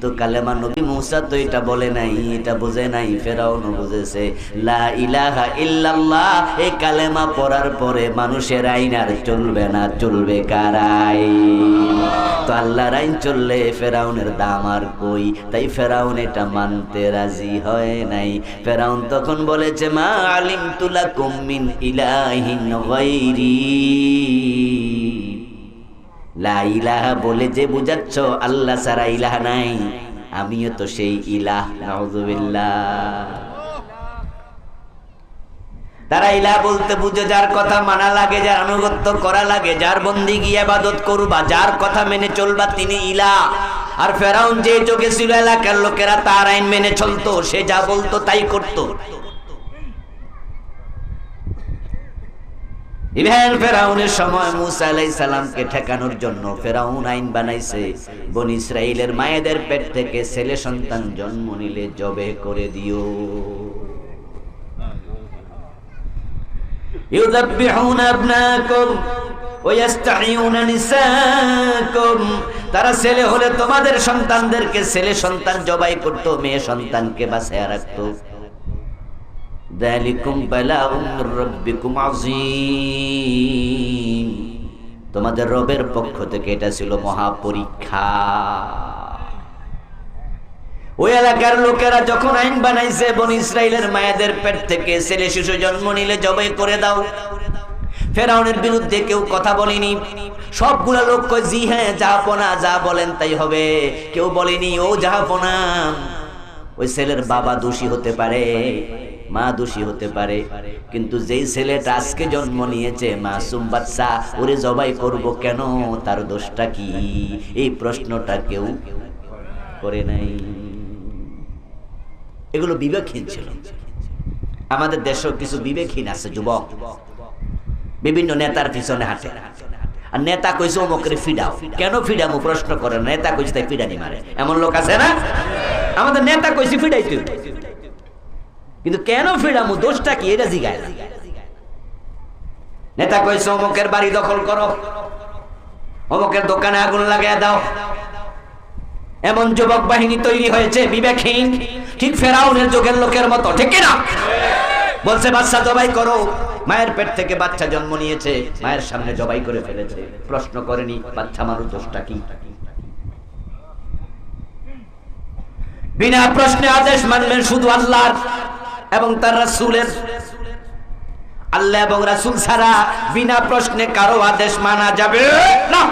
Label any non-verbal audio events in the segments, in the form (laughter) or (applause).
তো কালেমা নবী মুসা তো এটা বলে নাই, এটা বোঝে নাই ফেরাউন বুঝেছে। কালেমা পড়ার পরে মানুষের আইন আর চলবে না, চলবে কারাই? তো আল্লাহর আইন চললে ফেরাউনের দাম আর কই? তাই ফেরাউন এটা মানতে রাজি হয় নাই। ফেরাউন তখন বলেছে, মা আলিম তুলা কুমিন ইলাহিন গায়রি। লা ইলাহা বলে যে বুঝাচ্ছ, আল্লাহ সারা ইলাহা নাই। আমিও তো সেই ইলাহ তারা ইলা বলতে বুঝে, যার কথা মানা লাগে, যার আনুগত্য করা লাগে, যার বন্দি গিয়ে আবাদত করবা, যার কথা মেনে চলবা তিনি ইলা আর ফেরাউন যে চোখে ছিল এলাকার লোকেরা তার আইন মেনে চলতো, সে যা বলতো তাই করতো। ইভেন ফেরাউনের সময় মুসা আলাইহিস সালামকে ঠেকানোর জন্য ফেরাউন আইন বানাইছে। বন ইসরাইলের মায়েদের পেট থেকে ছেলে সন্তান জন্ম নিলে জবে করে দিও। ইউযাব্বিহুনা আবনাকুম ওয়াইস্তাহিয়ুনা নিসাকুম। তারা ছেলে হলে তোমাদের সন্তানদেরকে ছেলে সন্তান জবাই করত, মেয়ে সন্তানকে বাঁচায় রাখতো। তোমাদের রবের পক্ষ থেকে এটা ছিল মহা পরীক্ষা ওই এলাকার লোকেরা যখন আইন বানাইছে, বন ইসরায়েলের মায়েদের পেট থেকে ছেলে শিশু জন্ম নিলে জবাই করে দাও। ফেরাউনের বিরুদ্ধে কেউ কথা বলেনি। সবগুলা লোক কয়, জি হ্যাঁ যাহাপনা যা বলেন তাই হবে। কেউ বলেনি, ও যাহাপনা। ওই ছেলের বাবা দোষী হতে পারে। মা দোষী হতে পারে। কিন্তু যেই ছেলেটা আজকে জন্ম নিয়েছে, মাসুম বাচ্চা, ওরে জবাই করব কেন? তার দোষটা কি? এই প্রশ্নটা কেউ করে নাই। এগুলো বিবেকহীন ছিল। আমাদের দেশেও কিছু বিবেকহীন আছে, যুবক। বিভিন্ন নেতার পিছনে হাঁটে। আর নেতা কইছে, অমুকের ফিডাও। কেন ফিডামু? প্রশ্ন করে নেতা কইছে, তাই ফিডানি মারে। এমন লোক আছে না? আমাদের নেতা কইছে ফিডাই তুই কিন্তু কেন ফিডামু দোষটা কি? এটা জিগায়। নেতা কইছে, অমুকের বাড়ি দখল করো। অমুকের দোকানে আগুন লাগায় দাও। এমন যুবক বাহিনী তৈরি হয়েছে, বিবেকহীন, ঠিক ফেরাউনের যুগের লোকের মতো, ঠিক না বলছে, বাচ্চা জবাই করো। মায়ের পেট থেকে বাচ্চা জন্ম নিয়েছে, মায়ের সামনে জবাই করে ফেলেছে। প্রশ্ন করেনি, বাচ্চা মানুষ দোষটা কি? বিনা প্রশ্নে আদেশ মানবেন শুধু আল্লাহর। এবং তার রাসূলের আল্লাহ এবং রাসূল ছাড়া বিনা প্রশ্নে কারও আদেশ মানা যাবে না।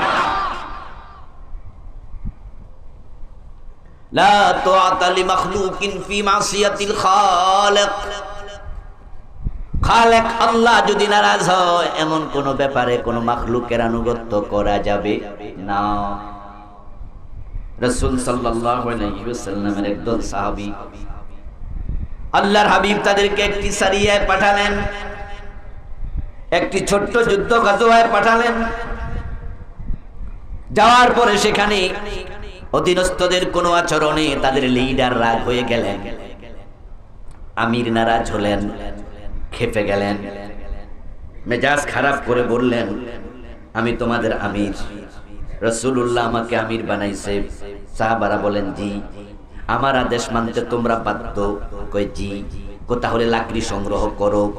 আল্লাহ যদি নারাজ হয়, এমন কোন ব্যাপারে কোন মাখলুকের করা যাবে না। একদল সাহাবি আল্লাহর হাবিব তাদেরকে একটি সারিয়ায় পাঠালেন, একটি ছোট্ট যুদ্ধ গাজোয়ায় পাঠালেন। যাওয়ার পরে সেখানে অধীনস্থদের কোনো আচরণে তাদের লিডার রাগ হয়ে গেলেন। আমির নারাজ হলেন, খেপে গেলেন। মেজাজ খারাপ করে বললেন, আমি তোমাদের আমির। রসুল্লাহ আমাকে আমির বানাইছে। সাহাবারা বলেন, জি। আমার আদেশ মানতে তোমরা বাধ্য। কই জি। তাহলে লাকড়ি সংগ্রহ করো।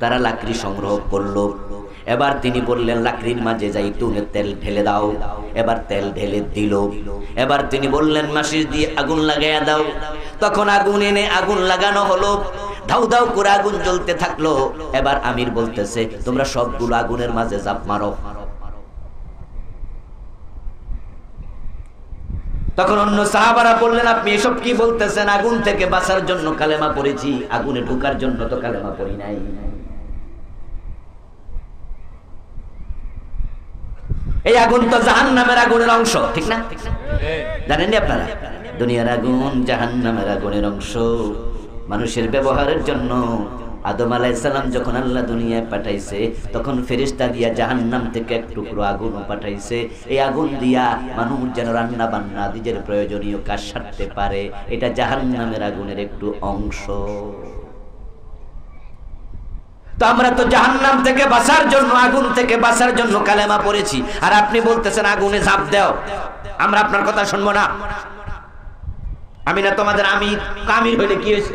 তারা লাকড়ি সংগ্রহ করল। এবার তিনি বললেন, লাকড়ির মাঝে জাইতুনের তেল ঢেলে দাও। এবার তেল ঢেলে দিল। এবার তিনি বললেন, মাসির দিয়ে আগুন লাগাইয়া দাও। তখন আগুন এনে আগুন লাগানো হলো। ধাউ ধাউ করে আগুন জ্বলতে থাকল। এবার আমির বলতেছে, তোমরা সবগুলো আগুনের মাঝে জাপ মারো। তখন অন্য সাহাবারা বললেন, আপনি এসব কি বলতেছেন? আগুন থেকে বাঁচার জন্য কালেমা পড়েছি। আগুনে ঢুকার জন্য তো কালেমা পড়ি নাই। এই আগুন তো জাহান নামের আগুনের অংশ, ঠিক না? জানেননি আপনারা? দুনিয়ার আগুন জাহান নামের আগুনের অংশ। মানুষের ব্যবহারের জন্য আদম আলাইসালাম যখন আল্লাহ দুনিয়ায় পাঠাইছে, তখন ফেরিস্তা দিয়া জাহান্নাম থেকে এক টুকরো আগুন পাঠাইছে। এই আগুন দিয়া মানুষ যেন রান্না বান্না নিজের প্রয়োজনীয় কাজ সারতে পারে, এটা জাহান্নামের আগুনের একটু অংশ। তো আমরা তো জাহান্নাম থেকে বাঁচার জন্য, আগুন থেকে বাঁচার জন্য কালেমা পড়েছি। আর আপনি বলতেছেন, আগুনে ঝাঁপ দাও। আমরা আপনার কথা শুনব না। আমি না তোমাদের আমি কামির হইলে কি হয়েছে?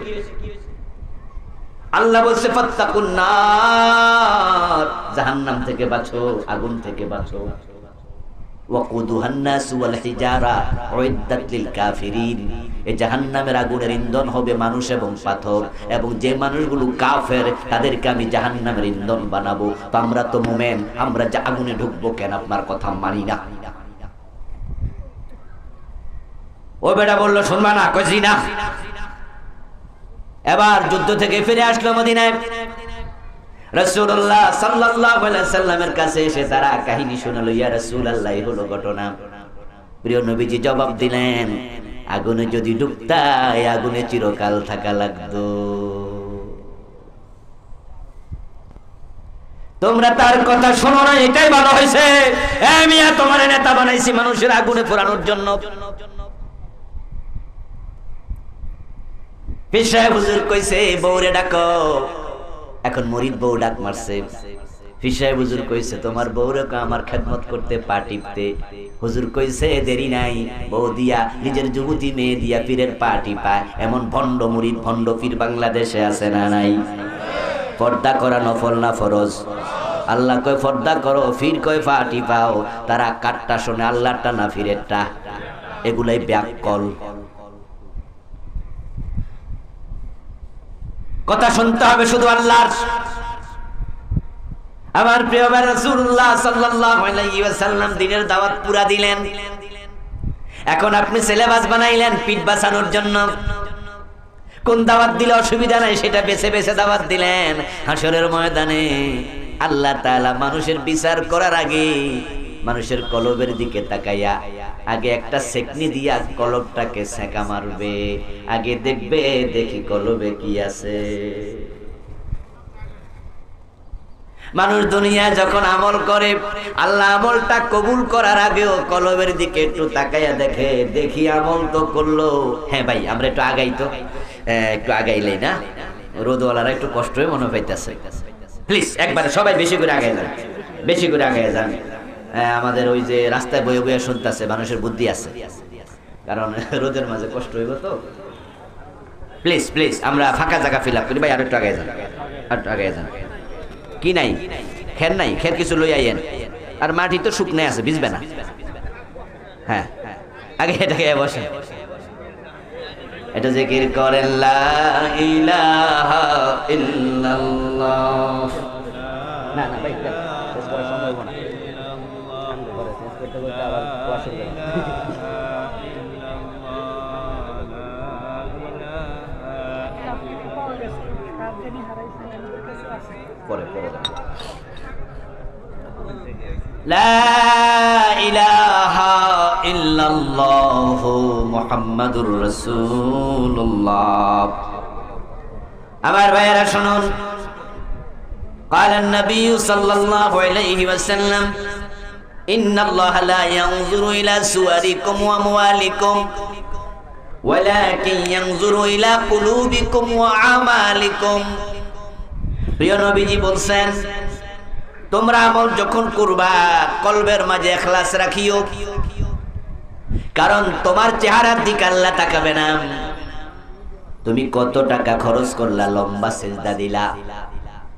আল্লাহ বলছে, ফাত্তাকুন নার। জাহান্নাম থেকে বাঁচো, আগুন থেকে বাঁচো। জাহান্নামের ইন্ধন হবে মানুষ এবং এবং যে মানুষগুলো তাদেরকে আমি জাহান্নামের বানাবো। আমরা তো মোমেন, আমরা আগুনে ঢুকবো কেন আপনার কথা মানি না? ও বেটা বলল, শুনবা না, কইছি না। এবার যুদ্ধ থেকে ফিরে আসলো মদিনায়। রাসূলুল্লাহ সাল্লাল্লাহু আলাইহি সাল্লামের কাছে এসে তারা কাহিনী ইয়া রাসূলুল্লাহ, এই হলো ঘটনা। প্রিয় নবীজি জবাব দিলেন, আগুনে যদি আগুনে চিরকাল থাকা তোমরা তার কথা শোনো না, এটাই ভালো হয়েছে। তোমার নেতা বানাইছি মানুষের আগুনে পোড়ানোর জন্য। পেশায় হুজুর কইছে, বউরে ডাকো। এখন মরিদ বউ ডাক মারছে। ফিসায় হুজুর কইছে, তোমার বউরকে আমার খেদমত করতে পা হুজুর কইছে, দেরি নাই। বউ দিয়া, নিজের যুবতী মেয়ে দিয়া পীরের পা টিপায়। এমন ভণ্ড মুরিদ, ভণ্ড পীর বাংলাদেশে আছে না নাই? পর্দা করা নফল না ফরজ? আল্লাহ কয় পর্দা করো ফির কয়, পা টিপাও। তারা কাটটা শোনে, আল্লাহটা না ফিরেরটা এগুলাই ব্যাককল। কথা শুনতে হবে শুধু আল্লাহর। আমার প্রিয় রাসূলুল্লাহ সাল্লাল্লাহু আলাইহি ওয়াসাল্লাম দিনের দাওয়াত পুরা দিলেন। এখন আপনি সিলেবাস বানাইলেন পিঠ বাঁচানোর জন্য। কোন দাওয়াত দিলে অসুবিধা নাই, সেটা বেছে বেছে দাওয়াত দিলেন। হাসরের ময়দানে আল্লাহ তাআলা মানুষের বিচার করার আগে মানুষের কলবের দিকে তাকাইয়া আগে একটা সেকনি দিয়া কলবটাকে সেকা মারবে। আগে দেখবে, দেখি কলবে কি আছে। মানুষ দুনিয়া যখন আমল করে, আল্লাহ আমলটা কবুল করার আগেও কলবের দিকে একটু তাকাইয়া দেখে, দেখি আমল তো করল। হ্যাঁ ভাই, আমরা একটু আগাই তো। একটু আগাইলেই না? রোদওয়ালারা একটু কষ্ট হয়ে মনে পাইতেছে। প্লিজ একবারে সবাই বেশি করে আগাই যান। বেশি করে আগাই যান। আমাদের ওই যে রাস্তায় বয়ে বয়ে শুনতেছে, মানুষের বুদ্ধি আছে। কারণ (laughs) রোদের মাঝে কষ্ট হইব তো। প্লিজ প্লিজ আমরা ফাঁকা জায়গা ফিল আপ করি। ভাই, আর একটু আগে যান। আর একটু আগে যান। কি নাই? খের নাই? খের কিছু লই আইয়েন? আর মাটি তো শুকনে আছে, ভিজবে না। হ্যাঁ। আগে এটাকে বসে এটা জিকির করেন, লা ইলাহা ইল্লাল্লাহ। না না, ভাই আমার ভাইয়েরা শুনুন قال النبي صلى الله عليه وسلم إن الله لا ينظر إلى صوركم وأموالكم ولكن ينظر إلى قلوبكم وأعمالكم প্রিয় নবীজি বলছেন তোমরা আমল যখন করবা, কলবের মাঝে এখলাস রাখিও। কারণ তোমার চেহারার দিকে আল্লাহ তাকাবে না। তুমি কত টাকা খরচ করলা, লম্বা সেজদা দিলা।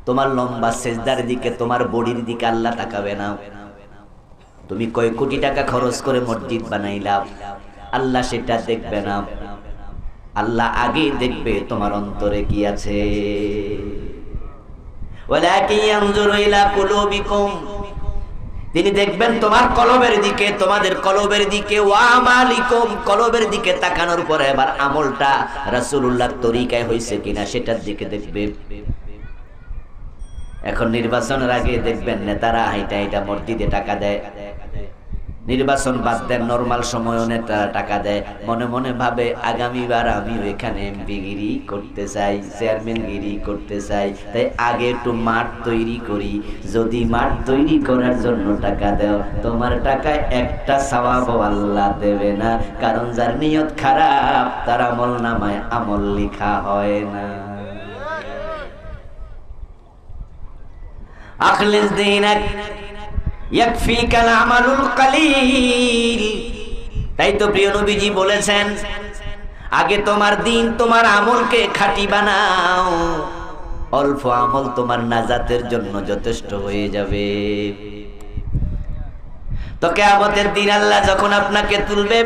তোমার লম্বা সেজদার দিকে, তোমার বডির দিকে আল্লাহ তাকাবে না। তুমি কয় কোটি টাকা খরচ করে মসজিদ বানাইলা। আল্লাহ সেটা দেখবে না। আল্লাহ আগে দেখবে তোমার অন্তরে কি আছে। তিনি দেখবেন তোমার কলবের দিকে, তোমাদের কলবের দিকে কলবের দিকে তাকানোর পরে এবার আমলটা রাসূলুল্লাহর তরিকায় হয়েছে কিনা সেটার দিকে দেখবে। এখন নির্বাচনের আগে দেখবেন নেতারা হাইটা হাইটা মসজিদে টাকা দেয়। নির্বাচন বাদ দেন নর্মাল সময়ও নেতারা টাকা দেয়। মনে মনে ভাবে, আগামীবার আমি এখানে এমপি গিরি করতে চাই চেয়ারম্যান গিরি করতে চাই। তাই আগে একটু মাঠ তৈরি করি। যদি মাঠ তৈরি করার জন্য টাকা দেও, তোমার টাকায় একটা সওয়াব আল্লাহ দেবে না। কারণ যার নিয়ত খারাপ, তার আমল নামায় আমল লেখা হয় না। আখলিস দিনাক ইয়াকফিকাল তাই তো প্রিয় নবীজি বলেছেন, আগে তোমার দিন তোমার আমলকে খাঁটি বানাও। অল্প আমল তোমার নাজাতের জন্য যথেষ্ট হয়ে যাবে। তো কেয়ামতের দিন আল্লাহ যখন আপনাকে তুলবে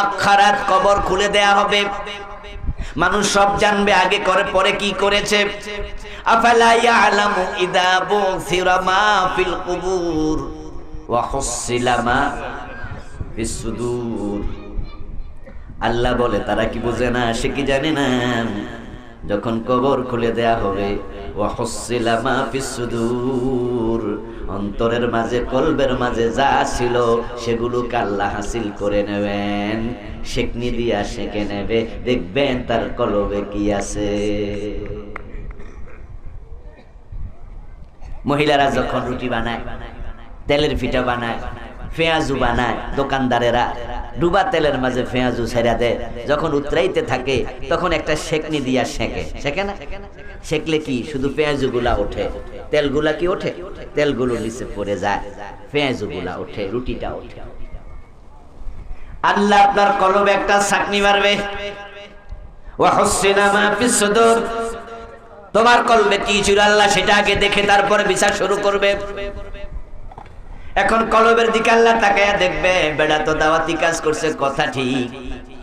আখারাত কবর খুলে দেয়া হবে। মানুষ সব জানবে আগে করে, পরে কি করেছে। ওয়া সুদূর। আল্লাহ বলে, তারা কি বুঝে না, সে কি জানে না? যখন কবর খুলে দেয়া হবে অন্তরের মাঝে, কলবের মাঝে যা ছিল, সেগুলোকে আল্লাহ হাসিল করে নেবেন। শেকনি দিয়া সেকে নেবে। দেখবেন তার কলবে কি আছে। মহিলারা যখন রুটি বানায়, তেলের পিঠা বানায়, পেঁয়াজু বানায়, দোকানদারেরা ডুবা তেলের মাঝে পেঁয়াজু ছেড়া দেয়, যখন উতরাইতে থাকে, তখন একটা সেকনি দিয়া সেকে। সেকে না? সেকলে কি শুধু পেঁয়াজু গুলা ওঠে? তেলগুলা কি ওঠে? তেলগুলো নিচে পড়ে যায়। পেঁয়াজু গুলা ওঠে, রুটিটা ওঠে। আল্লাহ আপনার কলবে একটা চাকনি মারবে। তোমার কলবে কি ছিল আল্লাহ সেটা আগে দেখে তারপরে বিচার শুরু করবে। এখন কলবের দিকে আল্লাহ তাকায়া দেখবে, বেড়া তো দাওয়াতি কাজ করছে, কথা ঠিক।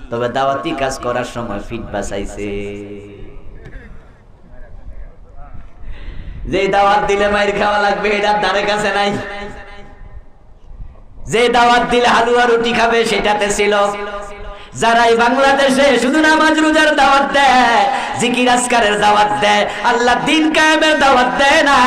তবে দাওয়াতি কাজ করার সময় ফিট বাসাইছে যে দাওয়াত দিলে মায়ের খাওয়া লাগবে এটা ধারে কাছে নাই। যে দাওয়াত দিলে হালুয়া রুটি খাবে, সেটাতে ছিল যারা এই বাংলাদেশে শুধু নামাজ রোজার দাওয়াত দেয়, জিকির আজকারের দাওয়াত দেয়, আল্লাহ দিন কায়েমের দাওয়াত দেয় না।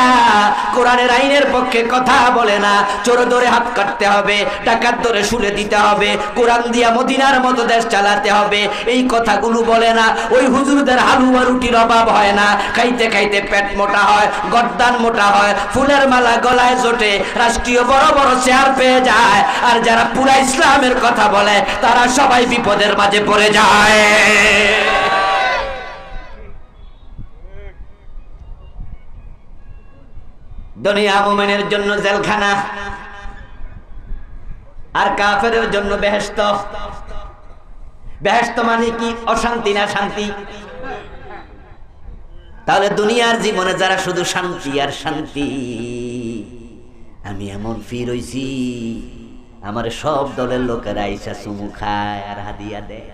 কোরআনের আইনের পক্ষে কথা বলে না, চোর ধরে হাত কাটতে হবে টাকার ধরে শুলে দিতে হবে, কোরআন দিয়া মদিনার মতো দেশ চালাতে হবে, এই কথাগুলো বলে না, ওই হুজুরদের হালুয়া রুটির অভাব হয় না, খাইতে খাইতে পেট মোটা হয় গদ্দান মোটা হয়, ফুলের মালা গলায় জোটে, রাষ্ট্রীয় বড় বড় চেয়ার পেয়ে যায়, আর যারা পুরা ইসলামের কথা বলে, তারা সবাই বিপদের মাঝে পড়ে যায়। দুনিয়া মোমেনের জন্য জেলখানা। আর কাফের জন্য বেহেস্ত বেহেস্ত মানে কি? অশান্তি না শান্তি? তাহলে দুনিয়ার জীবনে যারা শুধু শান্তি আর শান্তি, আমি এমন ফির হইছি। আমার সব দলের লোকেরা আইসা চুমু খায় আর হাদিয়া দেয়।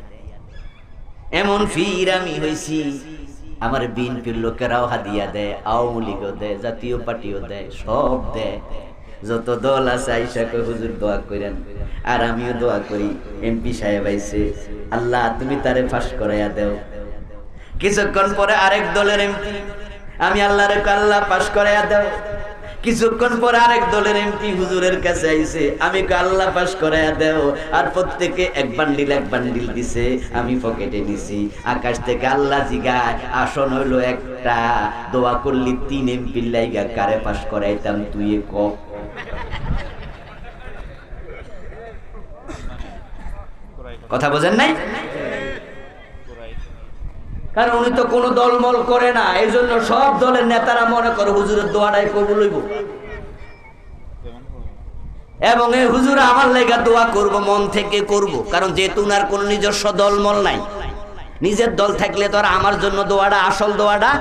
এমন ফির আমি হইছি, আমার বিএনপির লোকেরাও হাদিয়া দেয়, আওয়ামী লীগও দেয়, জাতীয় পার্টিও দেয়, সব দেয়। যত দল আছে আইসাকে হুজুর, দোয়া করেন। আর আমিও দোয়া করি, এমপি সাহেব আইছে, আল্লাহ, তুমি তারে ফাঁস করাইয়া দেও। কিছুক্ষণ পরে আরেক দলের এমপি, আমি আল্লাহরে আল্লাহ পাশ করাইয়া দেও। কিছুক্ষণ পর আরেক দলের এমপি হুজুরের কাছে আইছে, আমি আল্লাহ পাশ করাইয়া দেও। আর প্রত্যেকে এক বান্ডিল এক বান্ডিল দিছে, আমি পকেটে নিছি। আকাশ থেকে আল্লাহ জিগায়, আসন হইল একটা, দোয়া করলি তিন এমপি লাইগা, কারে পাশ করাইতাম তুই ক? কথা বোঝেন নাই? কারণ উনি তো কোনো দলমল করে না এই জন্য সব দলের নেতারা মনে করে হুজুরের দোয়াটাই কবুল হইব। এবং এই হুজুর আমার লেগা দোয়া করব, মন থেকে করব, কারণ যেহেতু উনার কোনো নিজস্ব দলমল নাই। নিজের দল থাকলে তো আর আমার জন্য দোয়াটা, আসল দোয়াটা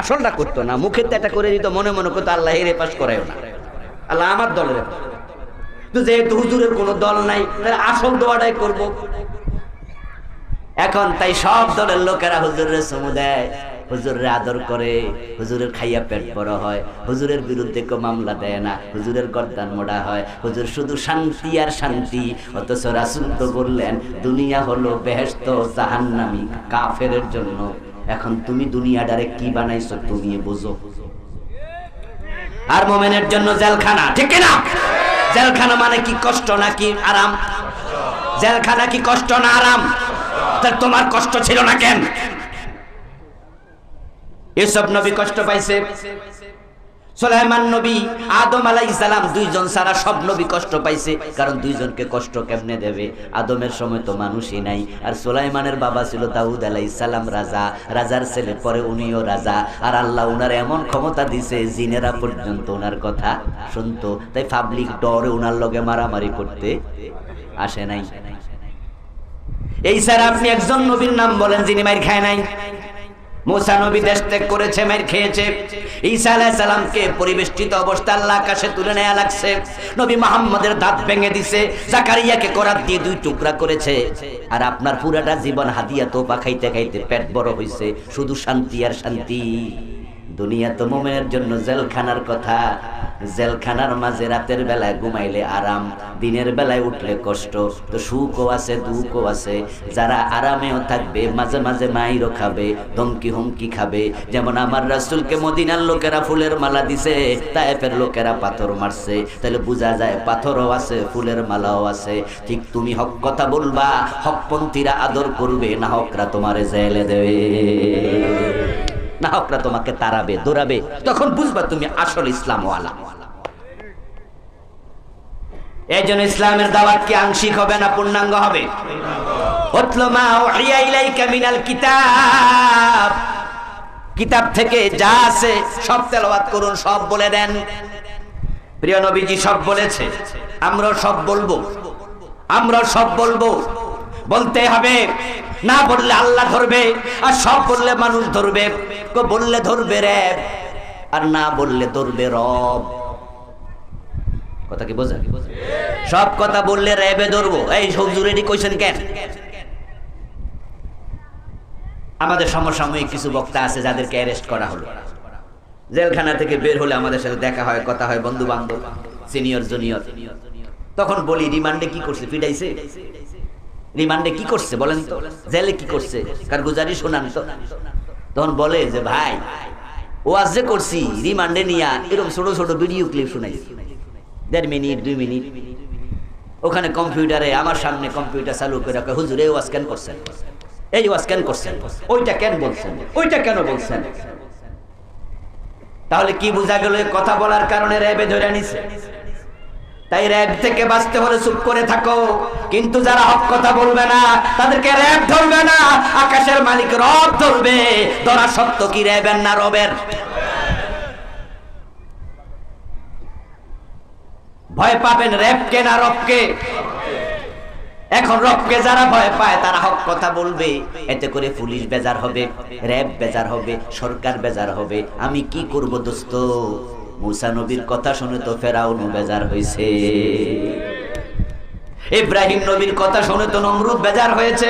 আসলটা করতো না। মুখের তো এটা করে দিত, মনে মনে করতো আল্লাহ হেরে পাশ করায় না। আল্লাহ আমার দলের যেহেতু হুজুরের কোনো দল নাই আসল দোয়াটাই করব। এখন তাই সব দলের লোকেরা হুজুরের সমু দেয়। হুজুরের আদর করে, হুজুরের খাইয়া পেট বড় হয়, হুজুরের বিরুদ্ধে কেউ মামলা দেয় না, হুজুরের গর্দান মোড়া হয়, হুজুর শুধু শান্তি আর শান্তি, অথচ রাসুল তো বললেন, দুনিয়া হলো বেহেস্ত জাহান্নামি কাফের জন্য। এখন তুমি দুনিয়াটারে কি বানাইছো তুমি বুঝো। আর মোমেনের জন্য জেলখানা, ঠিক না জেলখানা মানে কি কষ্ট নাকি আরাম? জেলখানা কি কষ্ট না আরাম? তাহলে তোমার কষ্ট ছিল না কেন? এসব নবী কষ্ট পাইছে। সোলাইমান নবী, আদম আলাইহিস সালাম দুইজন সারা সব নবী কষ্ট পাইছে। কারণ দুইজনকে কষ্ট কেমনে দেবে? আদমের সময় তো মানুষই নাই। আর সোলাইমানের বাবা ছিল দাউদ আলাইহিস সালাম রাজা। রাজার ছেলে, পরে উনিও রাজা। আর আল্লাহ উনার এমন ক্ষমতা দিছে, জিনেরা পর্যন্ত ওনার কথা শুনতো। তাই পাবলিক ডরে উনার লগে মারামারি করতে আসে নাই। এই স্যার, আপনি একজন নবীর নাম বলেন যিনি মাইর খায় নাই। নবী করেছে খেয়েছে। পরিবেষ্টিত তুলে নেয়া লাগছে। নবী দিয়ে দুই টুকরা করেছে। আর আপনার পুরাটা জীবন খাইতে খাইতে পেট বড় হইছে, শুধু শান্তি আর শান্তি। দুনিয়া তো মোমেনের জন্য জেলখানার কথা। জেলখানার মাঝে রাতের বেলায় ঘুমাইলে আরাম, দিনের বেলায় উঠলে কষ্ট। তো সুখও আছে, দুঃখও আছে। যারা আরামেও থাকবে, মাঝে মাঝে মাইরও খাবে, ধমকি হুমকি খাবে। যেমন আমার রাসুলকে মদিনার লোকেরা ফুলের মালা দিছে, তায়েফের লোকেরা পাথর মারছে। তাহলে বোঝা যায় পাথরও আছে, ফুলের মালাও আছে। ঠিক তুমি হক কথা বলবা, হকপন্থীরা আদর করবে, না হকরা তোমারে জেলে দেবে। নাহকরা তোমাকে তাড়াবে, দৌড়াবে। তখন বুঝবা তুমি আসল ইসলামওয়ালা। এই জন্য ইসলামের দাওয়াত কি আংশিক হবে না পূর্ণাঙ্গ হবে? কিতাব। কিতাব থেকে যা আছে, সব তেলাওয়াত করুন, সব বলে দেন। প্রিয় নবীজি, সব বলেছে। আমরাও সব বলব। আমরা সব বলব। বলতে হবে, না বললে আল্লাহ ধরবে, আর সব বললে মানুষ ধরবে। কো বললে ধরবে রে আর না বললে ধরবে রব কথা কি বোঝা? সব কথা বললে র্যাবে ধরবো। এই কইছেন কেন? আমাদের সমসাময়িক কিছু বক্তা আছে যাদেরকে অ্যারেস্ট করা হলো। জেলখানা থেকে বের হলে আমাদের সাথে দেখা হয়, কথা হয় বন্ধু বান্ধব সিনিয়র জুনিয়র তখন বলি রিমান্ডে কি করছে? ফিডাইছে রিমান্ডে কি করছে? বলেন তো। জেলে কি করছে? কার গুজারি শোনান তো। তখন বলে যে, ভাই ও আজ যে করছি, রিমান্ডে নিয়া এরকম ছোট ছোট ভিডিও ক্লিপ শুনাই। দেড় মিনিট, দুই মিনিট। ওখানে কম্পিউটারে, আমার সামনে কম্পিউটার চালু করে রাখে, হুজুরে ওয়াজ কেন করছেন? এই ওয়াজ কেন করছেন? ওইটা কেন বলছেন? ওইটা কেন বলছেন? তাহলে কি বোঝা গেল কথা বলার কারণে র্যাবে ধরে নিছে তাই র্যাব থেকে বাঁচতে হলে চুপ করে থাকো। কিন্তু যারা হক কথা বলবে না, তাদেরকে র্যাব ধরবে না, আকাশের মালিক রব ধরবে। ধরা সত্য কি র্যাবের না রবের? ভয় পাবেন র্যাবকে না রবকে? এখন রবকে যারা ভয় পায়, তারা হক কথা বলবে। এতে করে পুলিশ বেজার হবে, র্যাব বেজার হবে, সরকার বেজার হবে। আমি কি করব দোস্ত? মুসা নবীর কথা শুনে তো ফেরাউনও বেজার হয়েছে ইব্রাহিম নবীর কথা শুনে তো নমরুদ বেজার হয়েছে।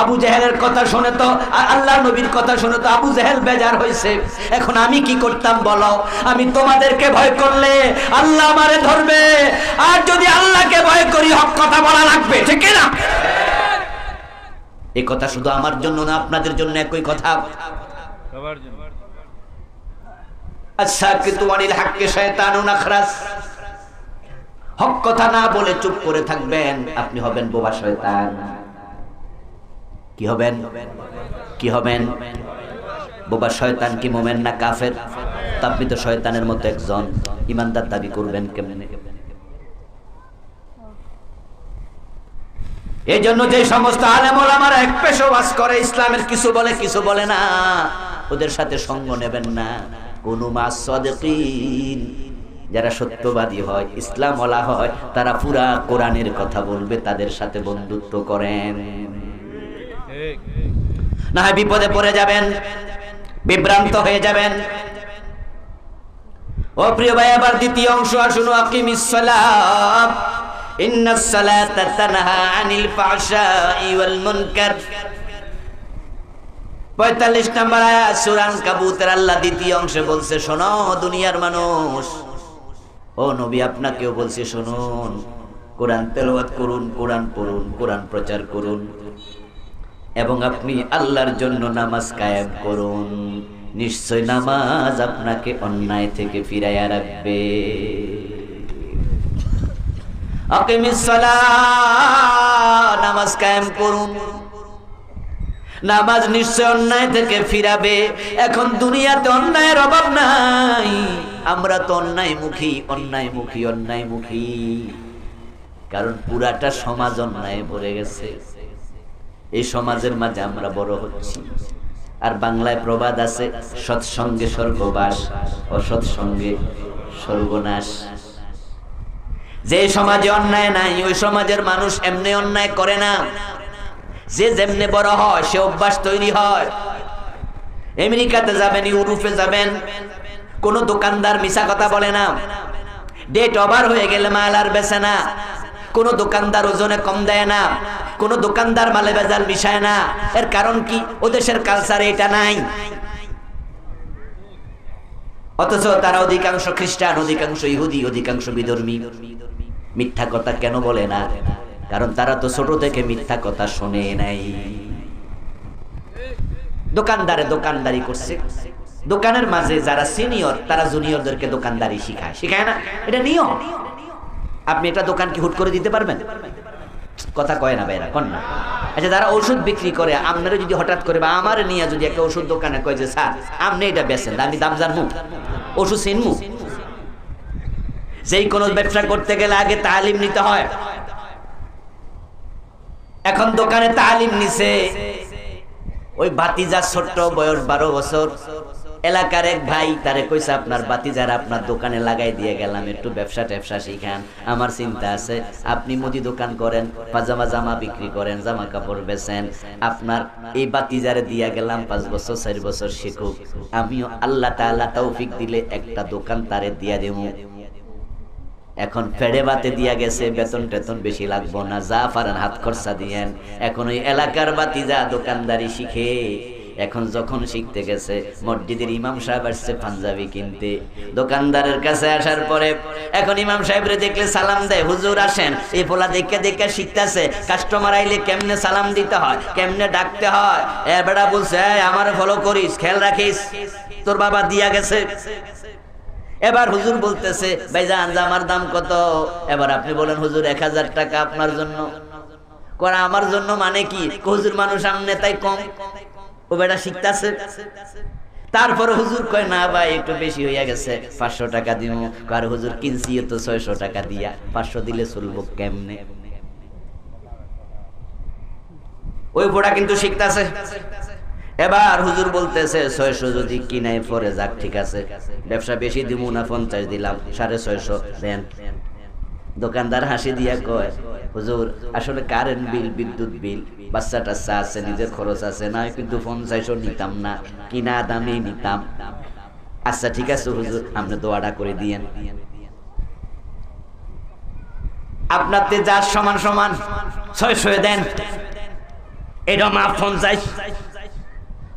আবু জেহেলের কথা শুনে তো আল্লাহ নবীর কথা শুনে তো আবু জেহেল বেজার হয়েছে এখন আমি কি করতাম বলো? আমি তোমাদেরকে ভয় করলে আল্লাহ আমারে ধরবে। আর যদি আল্লাহকে ভয় করি, হক কথা বলা লাগবে, ঠিক না? এই কথা শুধু আমার জন্য না, আপনাদের জন্য একই কথা। সবার জন্য। আপনি হবেন বোবা শয়তান। কি হবেন? কি হবেন? বোবা শয়তান কি মোমেন না কাফের? আপনি তো শয়তানের মতো একজন। ইমানদার দাবি করবেন কেমনে? এই জন্য যে সমস্ত আলেমল আমার এক পেশো বাস করে, ইসলামের কিছু বলে কিছু বলে না। ওদের সাথে সঙ্গ নেবেন না। কোন যারা সত্যবাদী হয় ইসলাম ওলা হয়, তারা পুরা কোরআনের কথা বলবে, তাদের সাথে বন্ধুত্ব করেন। না হয় বিপদে পড়ে যাবেন, বিভ্রান্ত হয়ে যাবেন। ও প্রিয় ভাই, আবার দ্বিতীয় অংশ, আসুন আকিমিস সালাত। ইন্নাস সালাতা তানহা আনিল ফাহশাই ওয়াল মুনকার। 45 নম্বর আয়াত সূরা কাবুতের আল্লাহ দ্বিতীয় অংশে বলছে, শোনো দুনিয়ার মানুষ। ও নবী, আপনাকেও বলছে, শুনুন। কোরআন তেলাওয়াত করুন, কোরআন পড়ুন, কোরআন প্রচার করুন। এবং আপনি আল্লাহর জন্য নামাজ কায়েম করুন। নিশ্চয় নামাজ আপনাকে অন্যায় থেকে ফিরাইয়া রাখবে। নামাজ কায়েম করুন। নামাজ নিশ্চয় অন্যায় থেকে ফিরাবে। এখন দুনিয়াতে অন্যায়ের অভাব নাই। আমরা তো অন্যায় মুখী অন্যায় মুখী অন্যায় মুখী কারণ পুরাটা সমাজ অন্যায় ভরে গেছে। এই সমাজের মাঝে আমরা বড় হচ্ছি। আর বাংলায় প্রবাদ আছে, সৎসঙ্গে স্বর্গবাস, অসৎসঙ্গে সর্বনাশ যে সমাজে অন্যায় নাই, ওই সমাজের মানুষ এমনি অন্যায় করে না। যে যেমনে বড় হয়, সে অভ্যাস তৈরি হয়। আমেরিকাতে যাবেন, ইউরোপে যাবেন, কোন দোকানদার মিশা কথা বলে না। ডেট ওভার হয়ে গেলে মাল আর বেচে না। কোন দোকানদার ওজনে কম দেয় না। কোন দোকানদার মালে বেজাল মিশায় না। এর কারণ কি? ও দেশের কালচারে এটা নাই। অথচ তারা অধিকাংশ খ্রিস্টান, অধিকাংশ ইহুদি, অধিকাংশ বিধর্মী। মিথ্যা কথা কেন বলে না? কারণ তারা তো ছোট থেকে মিথ্যা কথা শোনে নাই। দোকানদারে দোকানদারি করছে। দোকানের মাঝে যারা সিনিয়র, তারা জুনিয়রদেরকে দোকানদারি শিখায়। শিখায় না? এটা নিয়ম। আপনি এটা দোকান কি হুট করে দিতে পারবেন? কথা কয় না ভাইরা, কন না। আচ্ছা যারা ওষুধ বিক্রি করে, আপনারা যদি হঠাৎ করে বা আমার নিয়ে যদি একটা ওষুধ দোকানে কয় যে, স্যার, আপনি এটা বেচেন, আমি দাম জানব। ওষুধ চিনমু যেই কোনো ব্যবসা করতে গেলে আগে তালিম নিতে হয়। এখন দোকানে তালিম নিছে। ওই বাতিজা ছোট্ট বয়স বারো বছর। এলাকার এক ভাই তারে কইছে, আপনার বাতিজার আপনার দোকানে লাগাই দিয়ে গেলাম, একটু ব্যবসা ট্যাবসা শিখান। আমার চিন্তা আছে, আপনি মুদি দোকান করেন, পাজামা জামা বিক্রি করেন, জামা কাপড় বেচেন। আপনার এই বাতিজারে দিয়া গেলাম পাঁচ বছর, চার বছর শিখুক। আমিও আল্লাহ তাআলা তৌফিক দিলে একটা দোকান তারে দিয়া দেবো। এখন ফেড়ে বাতে দিয়া গেছে বেতন টেতন বেশি লাগবো না যা পারেন হাত খরচা দিয়েন। এখন ওই এলাকার বাতি যা দোকানদারি শিখে। এখন যখন শিখতে গেছে মসজিদের ইমাম সাহেব আসছে পাঞ্জাবি কিনতে। দোকানদারের কাছে আসার পরে এখন ইমাম সাহেবরে দেখলে সালাম দেয় হুজুর আসেন এই পোলা দেখে দেখে শিখতেছে কাস্টমার আইলে কেমনে সালাম দিতে হয় কেমনে ডাকতে হয়? এ বেড়া বলছে "এই, আমার ফলো করিস খেয়াল রাখিস। তোর বাবা দিয়া গেছে। এবার হুজুর বলতেছে, ভাইজান, জামার দাম কত? এবার আপনি বলেন, হুজুর, এক হাজার টাকা আপনার জন্য। করা আমার জন্য মানে কি? হুজুর, মানুষ সামনে তাই কম। ও বেটা শিখতেছে। তারপরে হুজুর কয়, না ভাই, একটু বেশি হইয়া গেছে, পাঁচশো টাকা দিব আর হুজুর, কিনছি তো ছয়শো টাকা দিয়া, পাঁচশো দিলে চলবো কেমনে? ওই বোড়া কিন্তু শিখতেছে। এবার হুজুর বলতেছে ছয়শো যদি কিনাই পরে যাক, ঠিক আছে। ব্যবসা বেশি দিব না, পঞ্চাশ দিলাম, সাড়ে ছয়শো দেন। দোকানদার হাসি দিয়া কয়, হুজুর, আসলে কারেন্ট বিল বিদ্যুৎ বিল বাচ্চা টাচ্চা আছে, নিজের খরচ আছে না, কিন্তু পঞ্চাশও নিতাম না, কিনা দামে নিতাম। আচ্ছা ঠিক আছে, হুজুর, আপনি দোয়াটা করে দিয়েন। আপনার তে যার সমান সমান ছয়শো দেন। এটা মাপ পঞ্চাশ।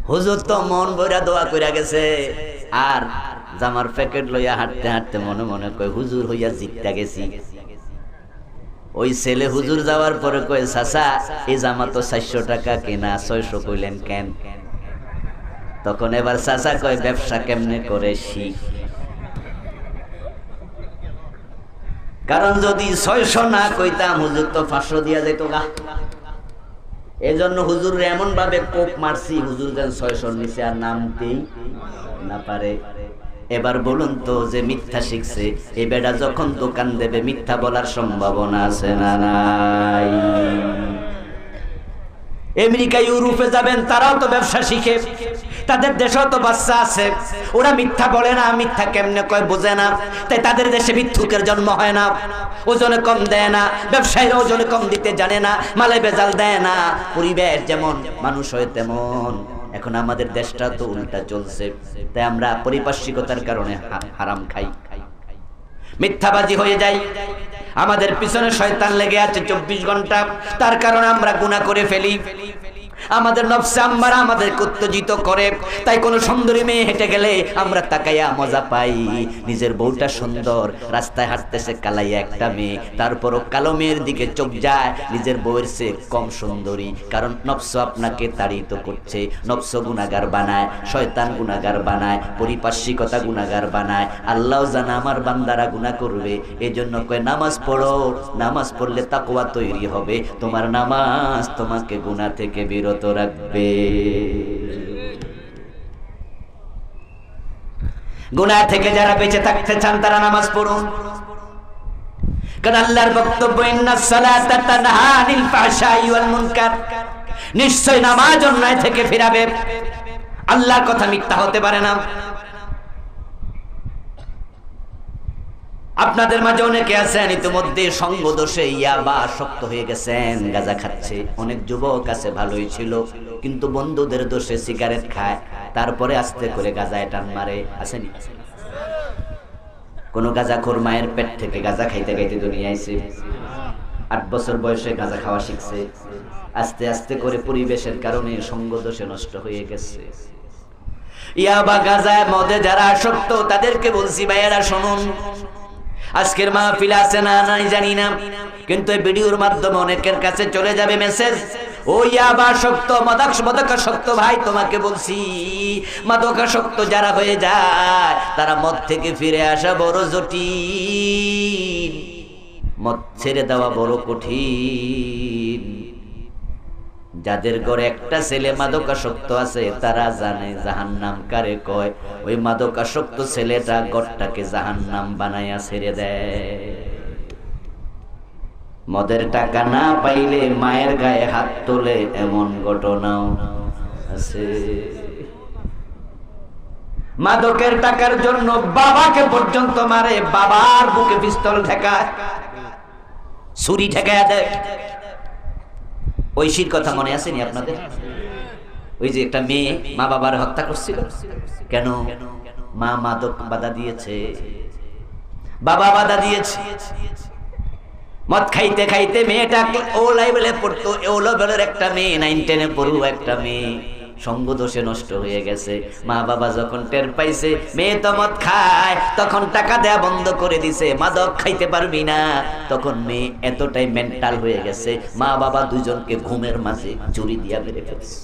হুজুর তো মন ভরা দোয়া কইরা গেছে। আর জামার প্যাকেট লইয়া হাঁটতে হাঁটতে মনে মনে কয়, হুজুর হইয়া জিতটা গেছি। ওই ছেলে হুজুর যাওয়ার পরে কয়, চাচা, এই জামা তো চারশো টাকা কেনা, ছয়শো কইলেন কেন? তখন এবার চাচা কয়, ব্যবসা কেমনে করে শিখ কারণ যদি ছয়শো না কইতাম, হুজুর তো পাঁচশো দিয়া যেত গা। এই জন্য হুজুর এমন ভাবে কোপ মারছি, হুজুর যেন ছয়শোর নিচে আর নামতেই না পারে। এবার বলুন তো যে মিথ্যা শিখছে, এই বেটা যখন দোকান দেবে, মিথ্যা বলার সম্ভাবনা আছে না নাই? আমেরিকা, ইউরোপে যাবেন, তারাও তো ব্যবসা শিখে। তাদের দেশেও তো বাচ্চা আছে। ওরা মিথ্যা বলে না, মিথ্যা কেমনে কয় বোঝে না। তাই তাদের দেশে মিথ্যুকের জন্ম হয় না। ওজনে কম দেয় না, ব্যবসায়ীরা ওজনে কম দিতে জানে না, মালে বেজাল দেয় না। পরিবেশ যেমন মানুষ হয় তেমন। এখন আমাদের দেশটা তো উল্টা চলছে। তাই আমরা পরিপার্শ্বিকতার কারণে হারাম খাই। মিথ্যাবাজি হয়ে যাই। আমাদের পিছনে শয়তান লেগে আছে চব্বিশ ঘণ্টা। তার কারণে আমরা গুণা করে ফেলি। আমাদের নফসে আম্মারা আমাদের উত্তেজিত করে। তাই কোনো সুন্দরী মেয়ে হেঁটে গেলে আমরা তাকাইয়া মজা পাই। নিজের বউটা সুন্দর, রাস্তায় হাঁটতেছে কালাইয়া একটা মেয়ে। তারপরও কালো মেয়ের দিকে চোখ যায়, নিজের বউয়ের সে কম সুন্দরী। কারণ নফস আপনাকে তাড়িত করছে। নফস গুণাগার বানায়, শয়তান গুণাগার বানায়, পরিপার্শ্বিকতা গুণাগার বানায়। আল্লাহ জানা আমার বান্দারা গুণা করবে। এজন্য কয়, নামাজ পড়ো। নামাজ পড়লে তাকওয়া তৈরি হবে। তোমার নামাজ তোমাকে গুণা থেকে বিরত বিরত রাখবে গুনাহ থেকে যারা বেঁচে থাকতে চান, তারা নামাজ পড়ুন। কারণ আল্লাহর বক্তব্য ইন্নাস সালাতা তানহা ফাহশাই ওয়াল মুনকার। নিশ্চয় নামাজ অন্যায় থেকে ফিরাবে। আল্লাহর কথা মিথ্যা হতে পারে না। আপনাদের মাঝে অনেকে আছেন, ইতিমধ্যে সঙ্গ দোষে ইয়াবা আসক্ত হয়ে গেছেন, গাঁজা খাচ্ছে। অনেক যুবক আছে, ভালোই ছিল, কিন্তু বন্ধুদের দোষে সিগারেট খায়, তারপরে আস্তে করে গাঁজায় টান মারে, আসেনি? কোন গাঁজাখোর মায়ের পেট থেকে গাঁজা খাইতে খাইতে দুনিয়া আইছে। আট বছর বয়সে গাঁজা খাওয়া শিখছে। আস্তে আস্তে করে পরিবেশের কারণে সঙ্গ দোষে নষ্ট হয়ে গেছে। ইয়াবা গাঁজায় মদে যারা আসক্ত, তাদেরকে বলছি, ভাইয়েরা, শুনুন। আজকের মাহফিল আছে না নাই জানি না। কিন্তু এই ভিডিওর মাধ্যমে অনেকের কাছে চলে যাবে মেসেজ ওই আবার শক্ত, মাদক মাদকাসক্ত ভাই তোমাকে বলছি মাদকাসক্ত যারা হয়ে যায়, তারা মদ থেকে ফিরে আসা বড় জটিল। মদ ছেড়ে দেওয়া বড় কঠিন। যাদের ঘরে একটা ছেলে মাদকাসক্ত আছে, তারা জানে জাহান্নাম কারে কয়। ওই মাদকাসক্ত ছেলেটা গড়টাকে জাহান্নাম বানাইয়া ছেড়ে দেয়। মদের টাকা না পাইলে মায়ের গায়ে হাত তোলে এমন ঘটনাও আছে। মাদকের টাকার জন্য বাবাকে পর্যন্ত মারে, বাবার বুকে পিস্তল ঠেকায়, ছুরি ঠেকায় দেয়। ঐশীর কথা মনে আসেনি আপনাদের? ওই যে একটা মেয়ে মা বাবার হত্যা করছিল। কেন? মা মাদক বাধা দিয়েছে। বাবা বাধা দিয়েছে। মদ খাইতে খাইতে মেয়েটা ও লাইবেলে পড়তো। ও লেভেলের একটা মেয়ে নাইন টেনে পড়ু একটা মেয়ে। সঙ্গ দোষে নষ্ট হয়ে গেছে। মা বাবা যখন টের পাইছে, মেয়ে তো মদ খায়, তখন টাকা দেয়া বন্ধ করে দিছে মাদক খাইতে পারবি না। তখন মেয়ে এতটাই মেন্টাল হয়ে গেছে, মা বাবা দুজনকে ঘুমের মাঝে চুরি দিয়া মেরে ফেলছে।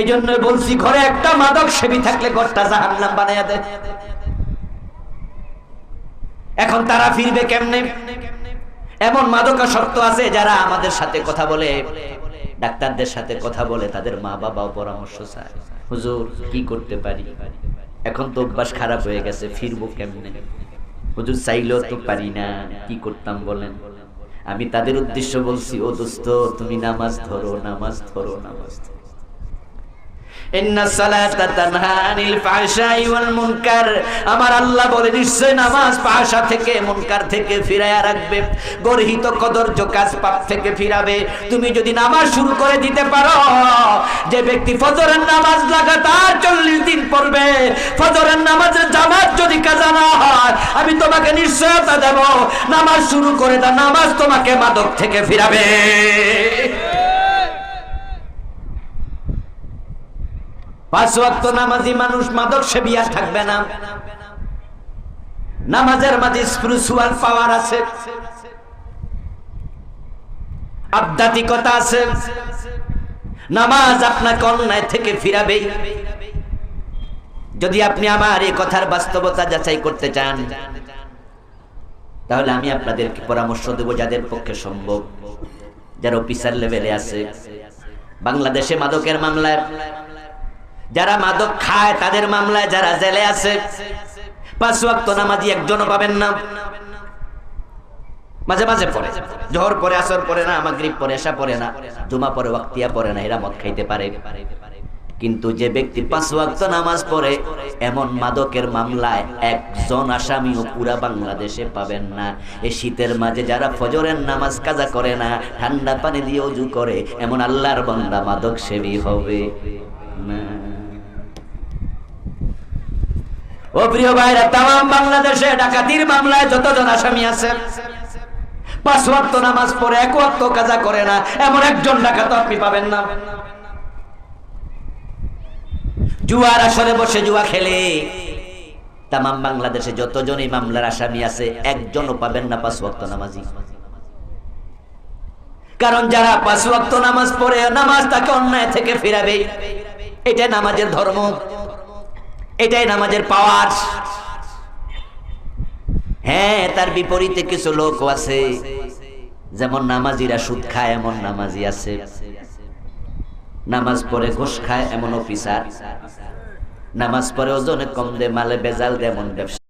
এই জন্য বলছি, ঘরে একটা মাদক সেবী থাকলে ঘরটা জাহান্নাম বানাইয়া দেয় এখন তারা ফিরবে কেমনে? এমন মাদকাসক্ত আছে যারা আমাদের সাথে কথা বলে। ডাক্তারদের সাথে কথা বলে তাদের মা বাবাও পরামর্শ চায়। হুজুর, কি করতে পারি? এখন তো অভ্যাস খারাপ হয়ে গেছে, ফিরবো কেমনে? হুজুর, চাইলেও তো পারি না, কি করতাম বলেন? আমি তাদের উদ্দেশ্য বলছি, ও দোস্ত, তুমি নামাজ ধরো নামাজ ধরো নামাজ ধরো। আমার আল্লাহ বলে নামাজ পাশা থেকে থেকে ফিরাইয়া রাখবে। গর্হিত থেকে ফিরাবে। তুমি যদি নামাজ শুরু করে দিতে পারো, যে ব্যক্তি ফজরের নামাজ লাগাতার চল্লিশ দিন পড়বে, ফজরের নামাজের জামাত যদি কাজা না হয়, আমি তোমাকে নিশ্চয়তা দেব। নামাজ শুরু করে দাও, নামাজ তোমাকে মাদক থেকে ফিরাবে। পাঁচ ওয়াক্ত নামাজি মানুষ মাদক সেবিয়া থাকবে না। নামাজের মাঝে স্পিরিচুয়াল পাওয়ার আছে। আধ্যাত্মিকতা আছে। নামাজ আপনাকে অন্যায় থেকে ফিরাবে। যদি আপনি আমার এই কথার বাস্তবতা যাচাই করতে চান, তাহলে আমি আপনাদেরকে পরামর্শ দেব যাদের পক্ষে সম্ভব। যারা অফিসার লেভেলে আছে। বাংলাদেশে মাদকের মামলায় যারা মাদক খায়, তাদের মামলায় যারা জেলে আছে, পাঁচ ওয়াক্ত নামাজি একজনও পাবেন না। মাঝে মাঝে পরে জহর পরে আসর পরে না, মাগরিব পরে এসা পরে না, জুমা পরে ওয়াক্তিয়া পরে না, এরা মদ খাইতে পারে। কিন্তু যে ব্যক্তি পাঁচ ওয়াক্ত নামাজ পড়ে, এমন মাদকের মামলায় একজন আসামিও পুরা বাংলাদেশে পাবেন না। এই শীতের মাঝে যারা ফজরের নামাজ কাজা করে না, ঠান্ডা পানি দিয়ে অজু করে, এমন আল্লাহর বান্দা মাদক সেবী হবে ও প্রিয় ভাইরা তাম বাংলাদেশে ডাকাতির মামলায় যতজন আসামি আছে, পাঁচ ওয়াক্ত নামাজ পড়ে, এক ওয়াক্ত কাজা করে না, এমন একজন ডাকাত আপনি পাবেন না। জুয়ার আসরে বসে জুয়া খেলে। তাম বাংলাদেশে যতজন এই মামলার আসামি আছে, একজনও পাবেন না পাঁচ ওয়াক্ত নামাজি। কারণ যারা পাঁচ ওয়াক্ত নামাজ পড়ে, নামাজ তাকে অন্যায় থেকে ফিরাবে। এটা নামাজের ধর্ম। এটাই নামাজের পাওয়ার। হ্যাঁ তার বিপরীতে কিছু লোক আছে। যেমন নামাজিরা সুদ খায়, এমন নামাজি আছে। নামাজ পড়ে ঘোষ খায়, এমন অফিসার। নামাজ পরে ওজনে কম দে মালে বেজাল দে এমন ব্যবসা